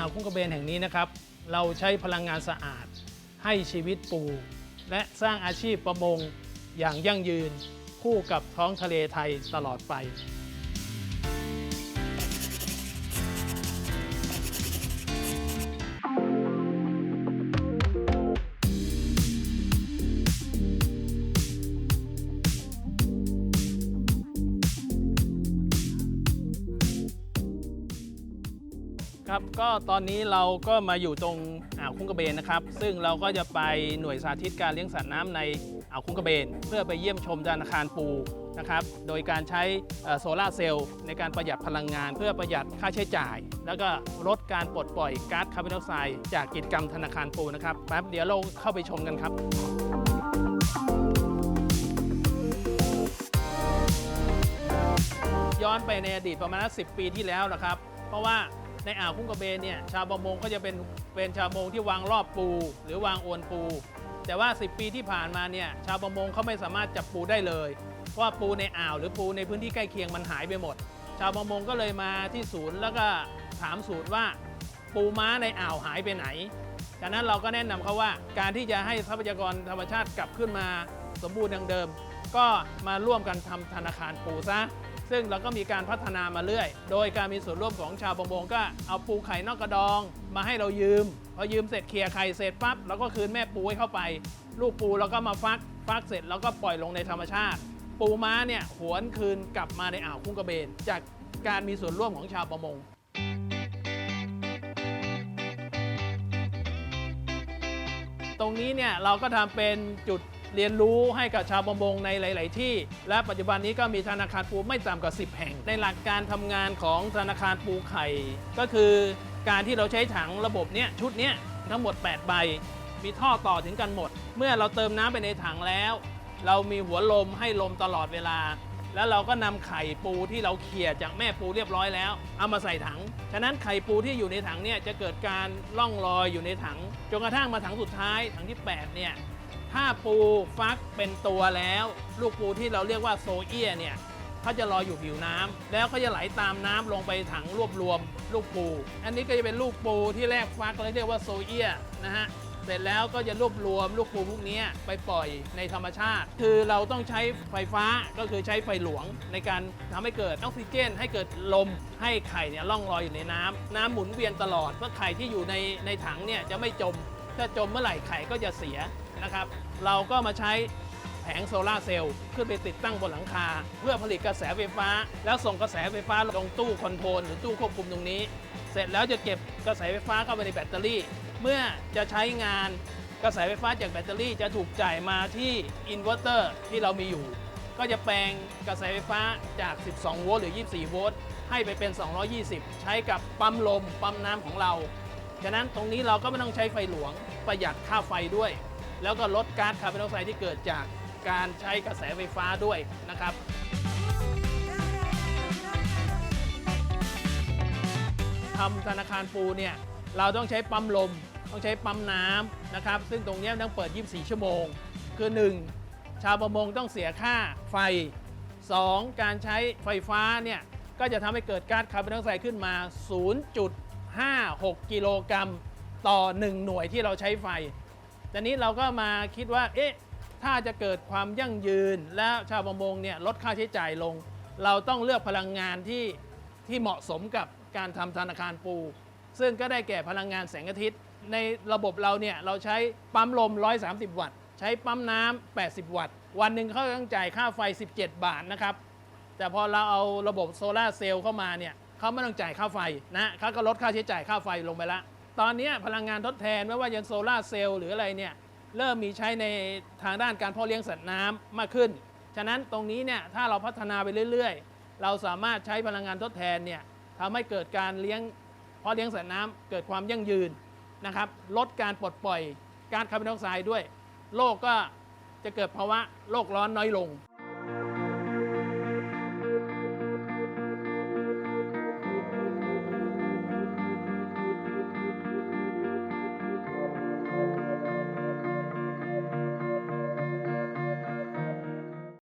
อ่าวคุ้งกระเบนแห่งนี้นะครับ เราใช้พลังงานสะอาดให้ชีวิตปู และสร้างอาชีพประมงอย่างยั่งยืนคู่กับท้องทะเลไทยตลอดไป ครับก็ตอนนี้เราก็มาอยู่ตรงอ่าวคุ้งกระเบนนะครับ ซึ่งเราก็จะไปหน่วยสาธิตการเลี้ยงสัตว์น้ำในอ่าวคุ้งกระเบน เพื่อไปเยี่ยมชมธนาคารปูนะครับโดยการใช้โซลาเซลล์ในการประหยัดพลังงาน เพื่อประหยัดค่าใช้จ่าย แล้วก็ลดการปลดปล่อยก๊าซคาร์บอนไดออกไซด์จากกิจกรรมธนาคารปูนะครับแป๊บเดี๋ยวเราเข้าไปชมกันครับย้อนไปในอดีตประมาณสิปีที่แล้วนะครับ เพราะว่า ในอ่าวคุ้งกระเบนเนี่ยชาวประมงก็จะเป็นเป็นชาวประมงที่วางรอบปู หรือวางอวนปู แต่ว่า 10 ปีที่ผ่านมาเนี่ยชาวประมงเขาไม่สามารถจับปูได้เลยเพราะปูในอ่าวหรือปูในพื้นที่ใกล้เคียงมันหายไปหมด ชาวประมงก็เลยมาที่ศูนย์แล้วก็ถามศูนย์ว่าปูม้าในอ่าวหายไปไหนดังนั้นเราก็แนะนำเขาว่าการที่จะให้ทรัพยากรธรรมชาติกลับขึ้นมาสมบูรณ์ดังเดิม ก็มาร่วมกันทำธนาคารปูซะ ซึ่งเราก็มีการพัฒนามาเรื่อย โดยการมีส่วนร่วมของชาวประมงก็เอาปูไข่นอกกระดอง มาให้เรายืม พอยืมเสร็จเคลียร์ไข่เสร็จปั๊บเราก็คืนแม่ปูให้เข้าไป ลูกปูเราก็มาฟัก ฟักเสร็จแล้วก็ปล่อยลงในธรรมชาติ ปูม้าเนี่ยหวนคืนกลับมาในอ่าวคุ้งกระเบน จากการมีส่วนร่วมของชาวประมงตรงนี้เนี่ยเราก็ทำเป็นจุด เรียนรู้ให้กับชาวประมงในหลาย ๆ ที่ และปัจจุบันนี้ก็มีธนาคารปูไม่ต่ำกว่า 10 แห่ง ในหลักการทำงานของธนาคารปูไข่ ก็คือการที่เราใช้ถังระบบเนี้ยชุดเนี้ยทั้งหมด 8 ใบ มีท่อต่อถึงกันหมด เมื่อเราเติมน้ำไปในถังแล้ว เรามีหัวลมให้ลมตลอดเวลา แล้วเราก็นำไข่ปูที่เราเขี่ยจากแม่ปูเรียบร้อยแล้ว เอามาใส่ถัง ฉะนั้นไข่ปูที่อยู่ในถังเนี่ยจะเกิดการล่องลอยอยู่ในถังจนกระทั่งมาถังสุดท้ายถังที่ 8 เนี่ย ถ้าปูฟักเป็นตัวแล้ว ลูกปูที่เราเรียกว่าโซเอียเนี่ยเขาจะลอยอยู่ผิวน้ำแล้วเขาจะไหลตามน้ำลงไปถังรวบรวมลูกปู อันนี้ก็จะเป็นลูกปูที่แรกฟักแล้วเรียกว่าโซเอียนะฮะเสร็จแล้วก็จะรวบรวมลูกปูพวกนี้ไปปล่อยในธรรมชาติ คือเราต้องใช้ไฟฟ้าก็คือใช้ไฟหลวงในการทำให้เกิดออกซิเจน ให้เกิดลมให้ไข่เนี่ยล่องลอยอยู่ในน้ำน้ำหมุนเวียนตลอดเพื่อไข่ที่อยู่ในในถังเนี่ยจะไม่จม ถ้าจมเมื่อไหร่ไข่ก็จะเสีย นะครับ เราก็มาใช้แผงโซลาร์เซลล์ขึ้นไปติดตั้งบนหลังคา เพื่อผลิตกระแสไฟฟ้า แล้วส่งกระแสไฟฟ้าลงตู้คอนโทรลหรือตู้ควบคุมตรงนี้ เสร็จแล้วจะเก็บกระแสไฟฟ้าเข้าไปในแบตเตอรี่ เมื่อจะใช้งานกระแสไฟฟ้าจากแบตเตอรี่จะถูกจ่ายมาที่อินเวอร์เตอร์ที่เรามีอยู่ ก็จะแปลงกระแสไฟฟ้าจาก 12 โวลต์หรือ 24 โวลต์ให้ไปเป็น 220 ใช้กับปั๊มลมปั๊มน้ำของเรา ฉะนั้นตรงนี้เราก็ไม่ต้องใช้ไฟหลวงประหยัดค่าไฟด้วย แล้วก็ลดก๊าซคาร์บอนไดออกไซด์ที่เกิดจากการใช้กระแสไฟฟ้าด้วยนะครับ ทำธนาคารปูเนี่ยเราต้องใช้ปั๊มลม ต้องใช้ปั๊มน้ำนะครับ ซึ่งตรงนี้ต้องเปิด 24 ชั่วโมง คือ 1. ชาวประมงต้องเสียค่าไฟ 2. การใช้ไฟฟ้าเนี่ยก็จะทำให้เกิดก๊าซคาร์บอนไดออกไซด์ขึ้นมา 0.56 กิโลกรัมต่อ 1 หน่วยที่เราใช้ไฟ ตอนนี้เราก็มาคิดว่า เอ๊ะ ถ้าจะเกิดความยั่งยืน และชาวประมงเนี่ยลดค่าใช้จ่ายลง เราต้องเลือกพลังงานที่ที่เหมาะสมกับการทำธนาคารปู ซึ่งก็ได้แก่พลังงานแสงอาทิตย์ ในระบบเราเนี่ยเราใช้ปั๊มลม 130 วัตต์ ใช้ปั๊มน้ำ 80 วัตต์ วันหนึ่งเขาต้องจ่ายค่าไฟ 17 บาทนะครับ แต่พอเราเอาระบบโซลาเซลล์เข้ามาเนี่ยเขาไม่ต้องจ่ายค่าไฟนะเขาก็ลดค่าใช้จ่ายค่าไฟลงไปละ ตอนนี้พลังงานทดแทนไม่ว่าจะโซลาเซลล์หรืออะไรเนี่ยเริ่มมีใช้ในทางด้านการเพาะเลี้ยงสัตว์น้ำมากขึ้น ฉะนั้นตรงนี้เนี่ยถ้าเราพัฒนาไปเรื่อย ๆ เราสามารถใช้พลังงานทดแทนเนี่ยทำให้เกิดการเลี้ยงเพาะเลี้ยงสัตว์น้ำเกิดความยั่งยืนนะครับ ลดการปลดปล่อยการคาร์บอนไดออกไซด์ด้วย โลกก็จะเกิดภาวะโลกร้อนน้อยลง